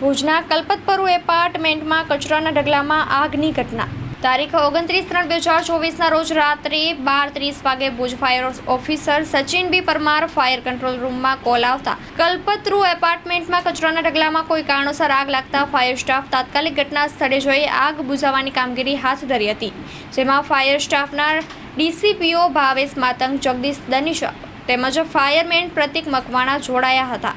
ભુજના કલ્પતપરુ એપાર્ટમેન્ટમાં કચરાના ઢગલામાં આગની ઘટના. તારીખ ઓગણત્રીસ ત્રણ બે હજાર ચોવીસના રોજ રાત્રે બાર ત્રીસ વાગે Bhuj fire officer Sachin B Parmar fire control રૂમમાં કોલ આવતા. કલ્પતરુ એપાર્ટમેન્ટમાં કચરાના ઢગલામાં કોઈ કારણોસર આગ લાગતા ફાયર સ્ટાફ તાત્કાલિક ઘટના સ્થળે જોઈ આગ બુઝાવવાની કામગીરી હાથ ધરી હતી. જેમાં ફાયર સ્ટાફના ડીસીપીઓ ભાવેશ માતંગ, જગદીશ દનિશા તેમજ ફાયરમેન પ્રતિક મકવાણા જોડાયા હતા.